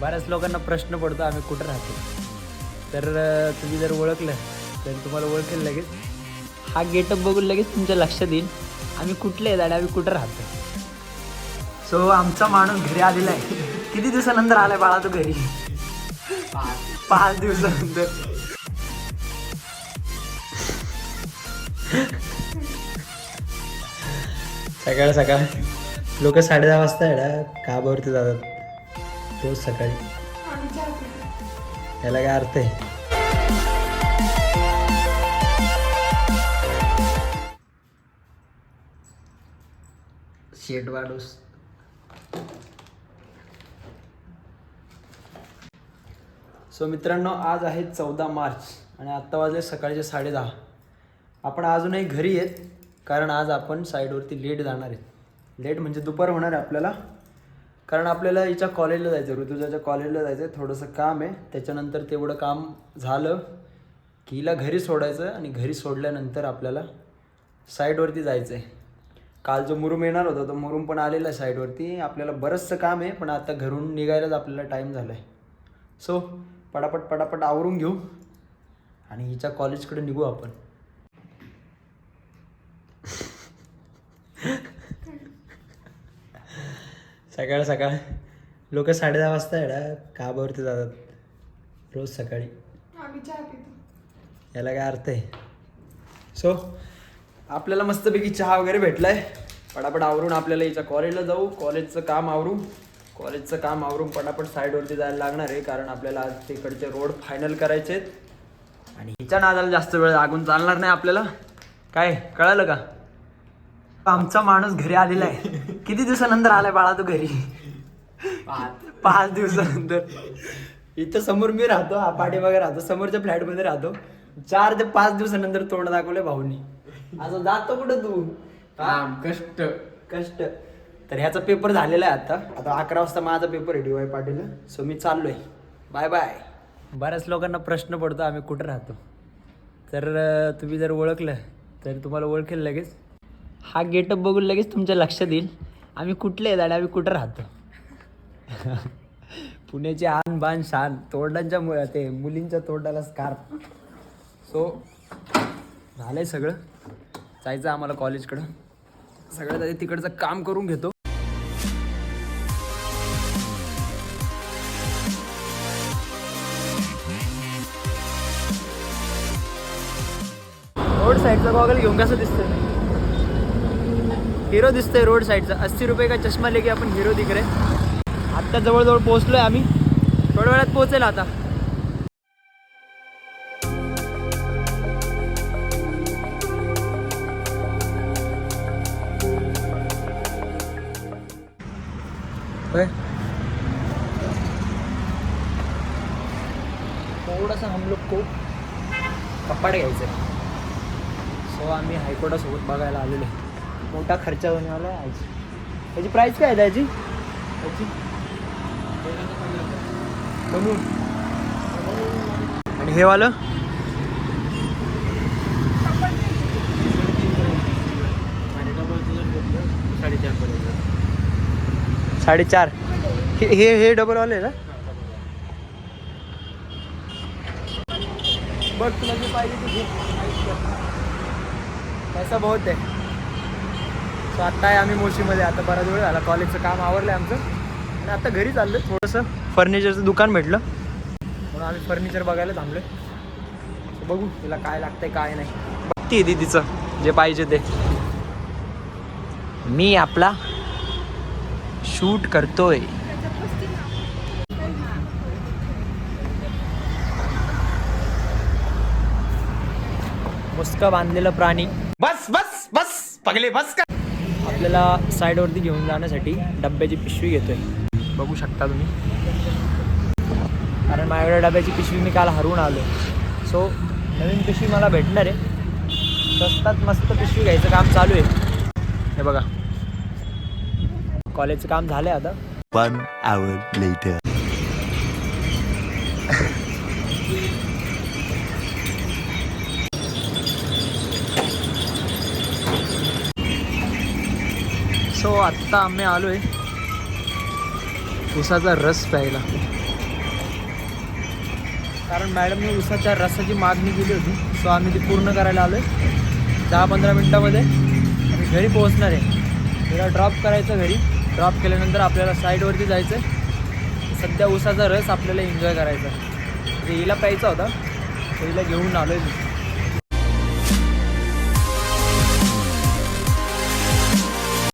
बऱ्याच लोकांना प्रश्न पडतो आम्ही कुठं राहतो? तर तुम्ही जर ओळखलं तर तुम्हाला ओळखेल लगेच. हा गेटअप बघून लगेच तुमच्या लक्षात येईल आम्ही कुठले आहेत आणि आम्ही कुठं राहतो. सो आमचा माणूस घरी आलेला आहे. किती दिवसानंतर आलाय बाळा तू घरी? पाच दिवसानंतर. सकाळ सकाळ. लोक साडे दहा वाजता आहे ना काबावरती जातात? रोज सकाळी. याला काय अर्थ आहे? शेट वाढूस. सो मित्रांनो आज आहे चौदा मार्च आणि आत्ता वाजले सकाळचे साडेदहा आपण अजूनही घरी आहेत कारण आज आपण साईडवरती लेट जाणार आहेत लेट म्हणजे दुपार होणार आहे आपल्याला कारण आपल्याला हिच्या कॉलेजला जायचं आहे ऋतुजाच्या कॉलेजला जायचं आहे थोडंसं काम आहे. त्याच्यानंतर तेवढं काम झालं की हिला घरी सोडायचं आणि घरी सोडल्यानंतर आपल्याला साईडवरती जायचं आहे काल जो मुरुम येणार होता तो मुरुम पण आलेला आहे साईडवरती आपल्याला बरंचसं काम आहे पण आता घरून निघायलाच आपल्याला टाईम झाला आहे सो पटापट पटापट आवरून घेऊ आणि हिच्या कॉलेजकडे निघू आपण. सकाळ सकाळ. लोक साडे दहा वाजता आहे ना काबावरती जातात? रोज सकाळी. याला काय अर्थ आहे? सो आपल्याला मस्तपैकी चहा वगैरे भेटलाय. पटापट आवरून आपल्याला हिच्या कॉलेजला जाऊ. कॉलेजचं काम आवरू कॉलेजचं काम आवरून पटापट साईडवरती जायला लागणार आहे कारण आपल्याला आज तिकडचे रोड फायनल करायचे आहेत. आणि हिच्या नादाला जास्त वेळ लागून चालणार नाही आपल्याला. काय? कळालं का? आमचा माणूस घरी आलेला आहे. किती दिवसानंतर आलाय बाळा तू घरी? पाच. दिवसानंतर. इथं समोर मी राहतो हा पाठीमागे राहतो समोरच्या फ्लॅटमध्ये राहतो. चार ते पाच दिवसानंतर तोंड दाखवलंय भाऊनी. असं जातो कुठं तू? काम कष्ट. कष्ट. तर ह्याचा पेपर झालेला आहे आता. आता अकरा वाजता माझा पेपर आहे डी वाय पाटील सो मी चाललोय. बाय बाय बऱ्याच लोकांना प्रश्न पडतो आम्ही कुठं राहतो? तर तुम्ही जर ओळखलं तर तुम्हाला ओळखेल लगेच. हा गेटअप बघून लगेच तुमच्या लक्षात येईल. आम्ही कुठले आहेत आणि आम्ही कुठं राहतो? पुण्याचे आन बान शान तोंडांच्या मु- ते मुलींच्या तोंडाला स्कार्फ सो झालंय सगळं. जायचं आम्हाला कॉलेजकडं सगळ्यात आधी तिकडचं काम करून घेतो. रोड साईडचा गॉगल घेऊन कसं दिसतं हिरो दिसतोय रोड साईडचा. अस्सी रुपये का चष्मा लेके आपण हिरो दिख रहे आत्ता जवळजवळ पोहोचलोय आम्ही. थोड्या वेळात पोहोचेल आता. थोडासा हम लोग को कपाड घ्यायचं सो आम्ही हायकोर्टासोबत बघायला आलेलो आहे. मोठा खर्च होणे वाला आहे. आज त्याची प्राईस काय आहे त्याची त्याची? म्हणून आणि हे वालं? साडेचार. हे हे हे डबल वाले ना? बघ तुला जे पाहिजे ते पैसा बहुत आहे. सो आत्ता आहे आम्ही मोशीमध्ये आता बराच वेळ झाला. कॉलेजचं काम आवरलं आहे आमचं. आणि आता घरी चाललं थोडंसं. फर्निचरचं दुकान भेटलं. म्हणून आम्ही फर्निचर बघायला थांबलो बघू तिला काय लागतंय काय नाही. बघती ती तिचं जे पाहिजे ते. मी आपला शूट करतोय. मुस्का बांधलेला प्राणी. बस बस बस. पगले बस का आपल्याला साईडवरती घेऊन जाण्यासाठी डब्याची पिशवी घेतोय. बघू शकता तुम्ही. कारण माझ्याकडे डब्याची पिशवी मी काल हरवून आलो. सो नवीन पिशवी मला भेटणार आहे. स्वस्तात मस्त पिशवी घ्यायचं काम चालू आहे. हे बघा. कॉलेजचं काम झालं आहे आता. One hour later. सो आत्ता आम्ही आलो आहे उसाचा रस प्यायला. कारण मॅडमने उसाच्या रसाची मागणी केली होती. सो आम्ही ती पूर्ण करायला आलो आहे दहा पंधरा मिनटामध्ये आम्ही घरी पोहोचणार आहे. तिला ड्रॉप करायचं घरी. ड्रॉप केल्यानंतर आपल्याला साईडवरती जायचं आहे सध्या उसाचा रस आपल्याला एन्जॉय करायचा आहे. म्हणजे हिला प्यायचा होता. तर हिला घेऊन आलो आहे मी.